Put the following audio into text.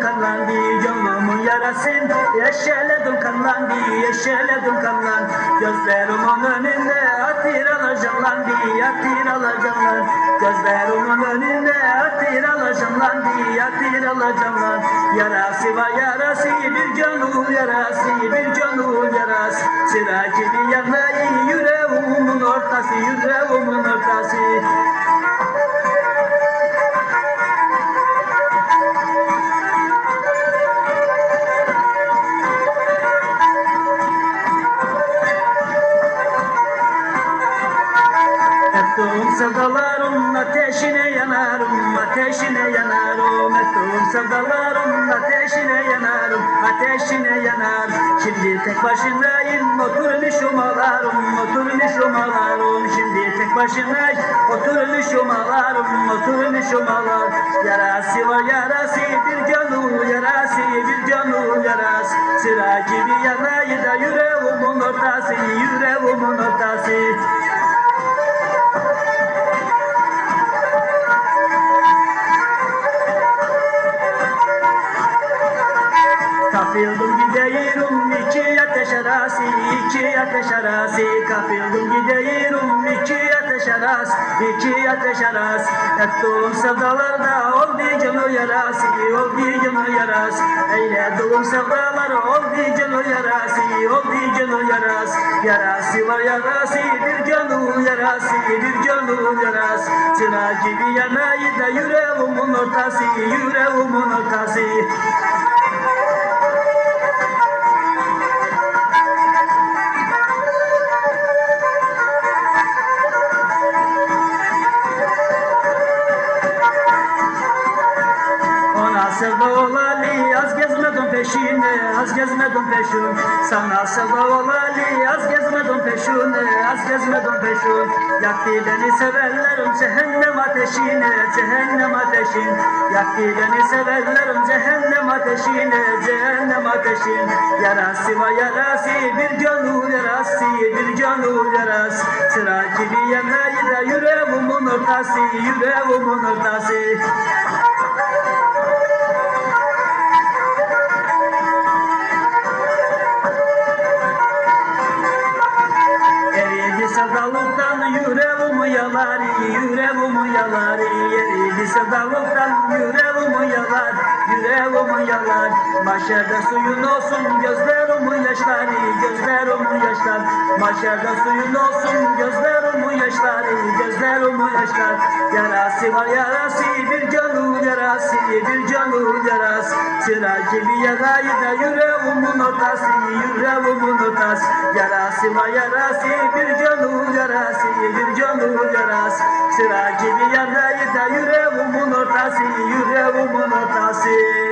kanlandı Canımın yarasın. Yeşerledim kanlandı Yeşerledim kanlan. Gözlerimin önünde Atır alacaklandı Atır alacaklan Gözlerimin önünde Atır alacaklandı Atır alacaklan Yarası var yarası Bir canı yarası Ettiğim sevdalarım ateşine yanarım, ateşine yanarım. Ettiğim sevdalarım ateşine yanarım, ateşine yanar. Şimdi tek başınayım, oturmuşum ağlarım, oturmuşum ağlarım. Şimdi tek başınayım, oturmuşum ağlarım, oturmuşum ağlarım. Yarası var yarası, bir canı yarası, bir canı yarası. Sıra gibi yanayı da yüreğimin ortası, yüreğimin ortası. Gidiyorum iki ateş arası, iki ateş arası. Kapıldım gidiyorum iki ateş arası, iki ateş arası. Ettiğim sevdalarda oldu canı yarası, oldu canı yarası. Eylediğim sevdalar oldu canı yarası, oldu canı yarası. Yarası var yarası, bir canı yarası, bir canı yarası. Sıra gibi yanayı da yüreğimin ortası, yüreğimin ortası. Sevda olalı az gezmedim peşine Az gezmedim peşin Sana sevda olalı az gezmedim peşine Az gezmedim peşin Yaktı beni severlerim cehennem ateşine Cehennem ateşin. Yaktı beni severlerim cehennem ateşine Cehennem ateşin. Yarası var yarası bir canı yarası Bir canı yarası Sıra gibi yanayı da yüreğimin ortası Yüreğimin ortası yalar, yüreğimi yalar Eridi sevdalıktan yüreğimi yalar, yüreğimi yalar Maşerde suyun olsun gözlerimin yaşları, gözlerimin yaşlar Maşerde suyun olsun gözlerimin yaşları, gözlerimin yaşlar Yarası var yarası, bir canı yarası, bir canı yarası. Sıra gibi yarayı da unutas, yüreğim unutas Yarasıma yarası, bir gönül yarası, bir gönül yarası. Sıra gibi yerdeydi de yüreğim unutası, yüreğim unutası